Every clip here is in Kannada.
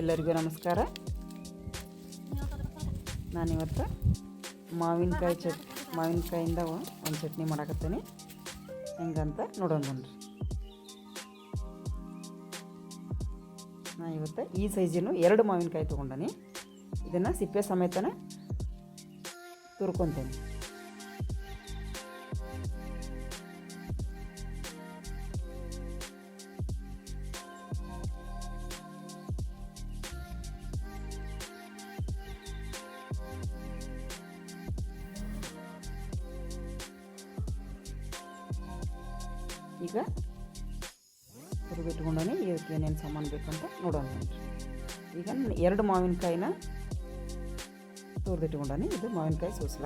ಎಲ್ಲರಿಗೂ ನಮಸ್ಕಾರ. ನಾನಿವತ್ತು ಮಾವಿನಕಾಯಿ ಚಟ್, ಮಾವಿನಕಾಯಿಂದ ಒಂದು ಚಟ್ನಿ ಮಾಡಾಕತ್ತೀನಿ. ಹೆಂಗಂತ ನೋಡೋಣ ಬನ್ರಿ. ನಾ ಇವತ್ತು ಈ ಸೈಜಿನ ಎರಡು ಮಾವಿನಕಾಯಿ ತೊಗೊಂಡನಿ. ಇದನ್ನು ಸಿಪ್ಪೆ ಸಮೇತನ ತುರ್ಕೊತೀನಿ. ಈಗ ಹುರಿದಿಟ್ಕೊಂಡನಿ ಇದಕ್ಕೆ ಏನೇನು ಸಾಮಾನು ಬೇಕಂತ ನೋಡೋಣ ಬನ್ರಿ ಈಗ ನಾನು ಎರಡು ಮಾವಿನಕಾಯಿನ ತುರಿದಿಟ್ಕೊಂಡನಿ ಇದು ಮಾವಿನಕಾಯಿ ಸೂಸ್ಲ.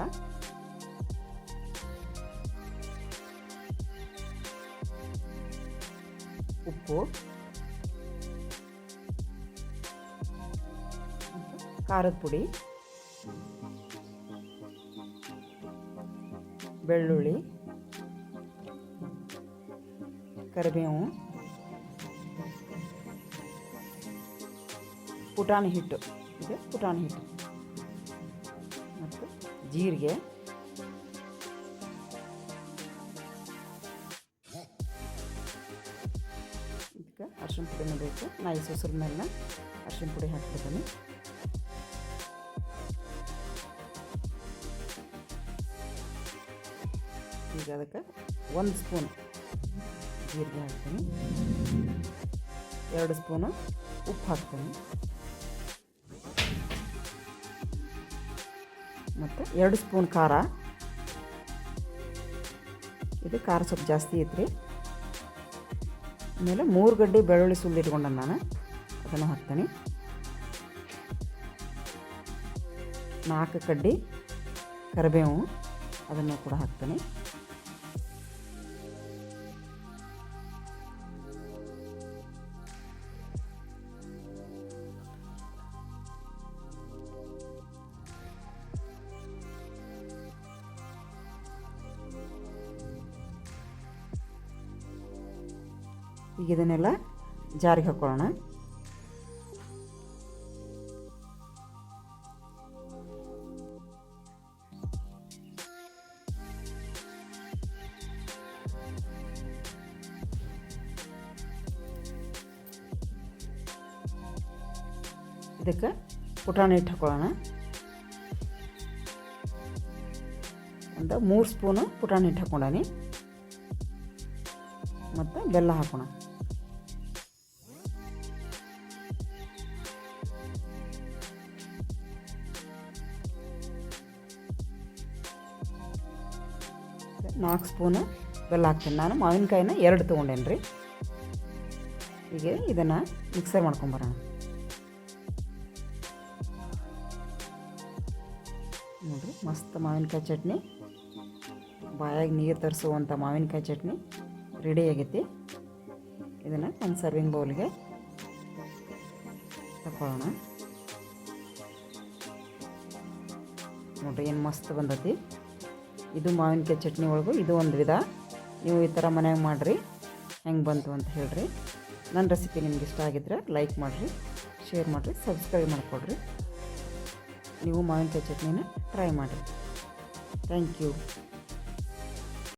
ಉಪ್ಪು ಮತ್ತು ಖಾರದ ಪುಡಿ, ಬೆಳ್ಳುಳ್ಳಿ ಕರಿಬೇವು ಪುಟಾಣಿ ಹಿಟ್ಟು ಇದು ಪುಟಾಣಿ ಹಿಟ್ಟು ಮತ್ತು ಜೀರಿಗೆ ಇದಕ್ಕೆ ಅರ್ಶಿಣ ಪುಡಿನೂ ಬೇಕು ನಾ ಈ ಮೇಲೆ ಅರ್ಶಿಣ ಪುಡಿ ಹಾಕ್ಬಿಡ್ತೀನಿ ಈಗ ಅದಕ್ಕೆ ಒಂದು ಸ್ಪೂನ್ ಜೀರಿಗೆ ಹಾಕ್ತೀನಿ. ಎರಡು ಸ್ಪೂನು ಉಪ್ಪು ಹಾಕ್ತೀನಿ. ಮತ್ತು ಎರಡು ಸ್ಪೂನ್ ಖಾರ. ಇದು ಖಾರ ಸ್ವಲ್ಪ ಜಾಸ್ತಿ ಐತ್ರಿ. ಆಮೇಲೆ ಮೂರು ಗಡ್ಡೆ ಬೆಳ್ಳುಳ್ಳಿ ಸುಲಿದಿಟ್ಕೊಂಡ ನಾನು ಅದನ್ನು ಹಾಕ್ತೀನಿ. ನಾಲ್ಕು ಕಡ್ಡಿ ಕರಿಬೇವು ಅದನ್ನು ಕೂಡ ಹಾಕ್ತೀನಿ. ಈಗ ಇದನ್ನೆಲ್ಲ ಜಾರಿಗೆ ಹಾಕ್ಕೊಳ್ಳೋಣ ಇದಕ್ಕೆ ಪುಟಾಣಿ ಹಿಟ್ಟು ಹಾಕೊಳ್ಳೋಣ. ಒಂದು ಮೂರು ಸ್ಪೂನು ಪುಟಾಣಿ ಹಿಟ್ಟು ಹಾಕ್ಕೊಂಡಾನಿ. ಮತ್ತು ಬೆಲ್ಲ ಹಾಕೋಣ. ನಾಲ್ಕು ಸ್ಪೂನು ಬೆಲ್ಲ ಹಾಕ್ತೀನಿ ನಾನು. ಮಾವಿನಕಾಯಿನ ಎರಡು ತೊಗೊಂಡೇನು ರೀ? ಈಗ ಇದನ್ನು ಮಿಕ್ಸರ್ ಮಾಡ್ಕೊಂಬರೋಣ. ನೋಡಿರಿ, ಮಸ್ತ್ ಮಾವಿನಕಾಯಿ ಚಟ್ನಿ. ಬಾಯಾಗಿ ನೀರು ತರಿಸುವಂಥ ಮಾವಿನಕಾಯಿ ಚಟ್ನಿ ರೆಡಿ ಆಗೈತಿ. ಇದನ್ನು ಒಂದು ಸರ್ವಿಂಗ್ ಬೌಲ್ಗೆ ತಗೊಳ್ಳೋಣ ನೋಡಿರಿ, ಏನು ಮಸ್ತ್ ಬಂದತಿ. ಇದು ಮಾವಿನಕಾಯಿ ಚಟ್ನಿ ಒಳಗೂ ಇದು ಒಂದು ವಿಧ. ನೀವು ಈ ಥರ ಮನೆಯಾಗ ಮಾಡಿರಿ, ಹೆಂಗೆ ಬಂತು ಅಂತ ಹೇಳಿರಿ. ನನ್ನ ರೆಸಿಪಿ ನಿಮ್ಗೆ ಇಷ್ಟ ಆಗಿದ್ರೆ ಲೈಕ್ ಮಾಡಿರಿ, ಶೇರ್ ಮಾಡಿರಿ, ಸಬ್ಸ್ಕ್ರೈಬ್ ಮಾಡಿಕೊಡ್ರಿ. ನೀವು ಮಾವಿನಕಾಯಿ ಚಟ್ನಿನ ಟ್ರೈ ಮಾಡಿರಿ. Thank you.